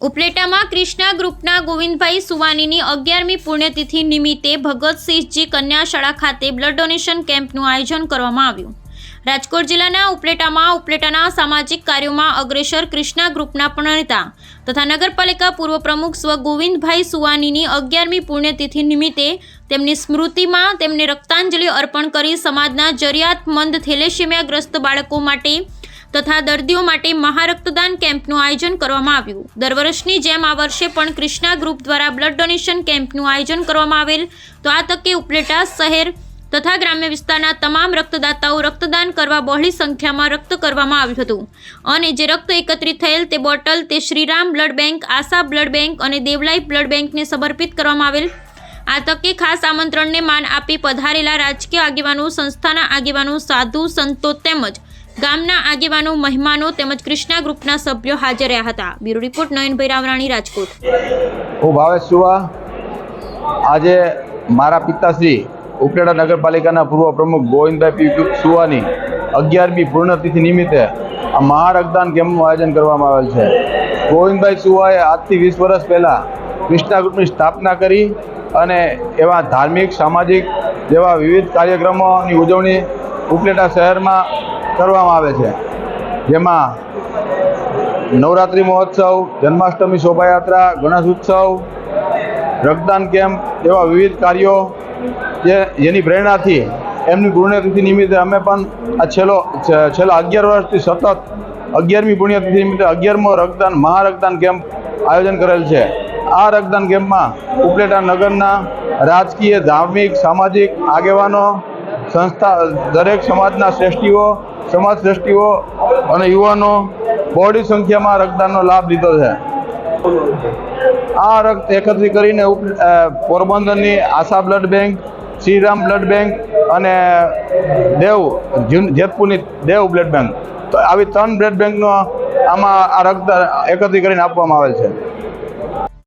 ઉપલેટામાં ક્રિષ્ના ગ્રુપના ગોવિંદભાઈ સુવાનીની અગિયારમી પુણ્યતિથિ નિમિત્તે ભગતસિંહજી કન્યા શાળા ખાતે બ્લડ ડોનેશન કેમ્પનું આયોજન કરવામાં આવ્યું. રાજકોટ જિલ્લાના ઉપલેટામાં ઉપલેટાના સામાજિક કાર્યોમાં અગ્રેસર ક્રિષ્ના ગ્રુપના પ્રણેતા તથા નગરપાલિકા પૂર્વ પ્રમુખ સ્વ ગોવિંદભાઈ સુવાનીની અગિયારમી પુણ્યતિથિ નિમિત્તે તેમની સ્મૃતિમાં તેમને રક્તાંજલિ અર્પણ કરી સમાજના જરૂરિયાતમંદ થેલેસેમિયાગ્રસ્ત બાળકો માટે તથા દર્દીઓ માટે મહારક્તદાન કેમ્પનું આયોજન કરવામાં આવ્યું. દર વર્ષની જેમ આ વર્ષે પણ ક્રિષ્ના ગ્રુપ દ્વારા બ્લડ ડોનેશન કેમ્પનું આયોજન કરવામાં આવેલ. તો આ તકે ઉપલેટા શહેર તથા ગ્રામ્ય વિસ્તારના તમામ રક્તદાતાઓ રક્તદાન કરવા બહોળી સંખ્યામાં રક્ત કરવામાં આવ્યું હતું. અને જે રક્ત એકત્રિત થયેલ તે બોટલ તે Shriram blood bank, Asha blood bank અને દેવલાઈ બ્લડ બેંકને સમર્પિત કરવામાં આવેલ. આ તકે ખાસ આમંત્રણને માન આપી પધારેલા રાજકીય આગેવાનો, સંસ્થાના આગેવાનો, સાધુ સંતો તેમજ ગામના આગેવાનો, મહેમાનો તેમજ કૃષ્ણા ગ્રુપના સભ્યો હાજર રહ્યા હતા. Bureau report Nayanbhai Ravrani, Rajkot. હું ભાવેશ સુવા. આજે મારા પિતાશ્રી ઉપલેટા નગરપાલિકાના પૂર્વ પ્રમુખ ગોવિંદભાઈ સુવાની અગિયારમી પૂર્ણતિથિ નિમિત્તે આ મહારક્તદાન કેમ્પનું આયોજન કરવામાં આવેલ છે. ગોવિંદભાઈ સુવાએ આજથી વીસ વર્ષ પહેલાં કૃષ્ણા ગ્રુપની સ્થાપના કરી અને એવા ધાર્મિક, સામાજિક જેવા વિવિધ કાર્યક્રમોની ઉજવણી ઉપલેટા શહેરમાં કરવામાં આવે છે. જેમાં નવરાત્રિ મહોત્સવ, જન્માષ્ટમી શોભાયાત્રા, ગણેશ ઉત્સવ, રક્તદાન કેમ્પ જેવા વિવિધ કાર્યો જે જેની પ્રેરણાથી એમની પુણ્યતિથિ નિમિત્તે અમે પણ આ છેલ્લો છેલ્લા અગિયાર વર્ષથી સતત અગિયારમી પુણ્યતિથિ નિમિત્તે અગિયારમો રક્તદાન, મહારક્તદાન કેમ્પ આયોજન કરેલ છે. આ રક્તદાન કેમ્પમાં ઉપલેટા નગરના રાજકીય, ધાર્મિક, સામાજિક આગેવાનો, સંસ્થા, દરેક સમાજના શ્રેષ્ઠીઓ સમાજ શ્રેષ્ઠીઓ અને યુવાનો બહોળી સંખ્યામાં રક્તદાનનો લાભ લીધો છે. આ રક્ત એકત્રિત કરીને પોરબંદરની Asha blood bank, Shriram blood bank અને દેવ જેતપુરની દેવ બ્લડ બેંક. તો આવી ત્રણ બ્લડ બેંકનો આમાં આ રક્ત એકત્રિત કરીને આપવામાં આવે છે.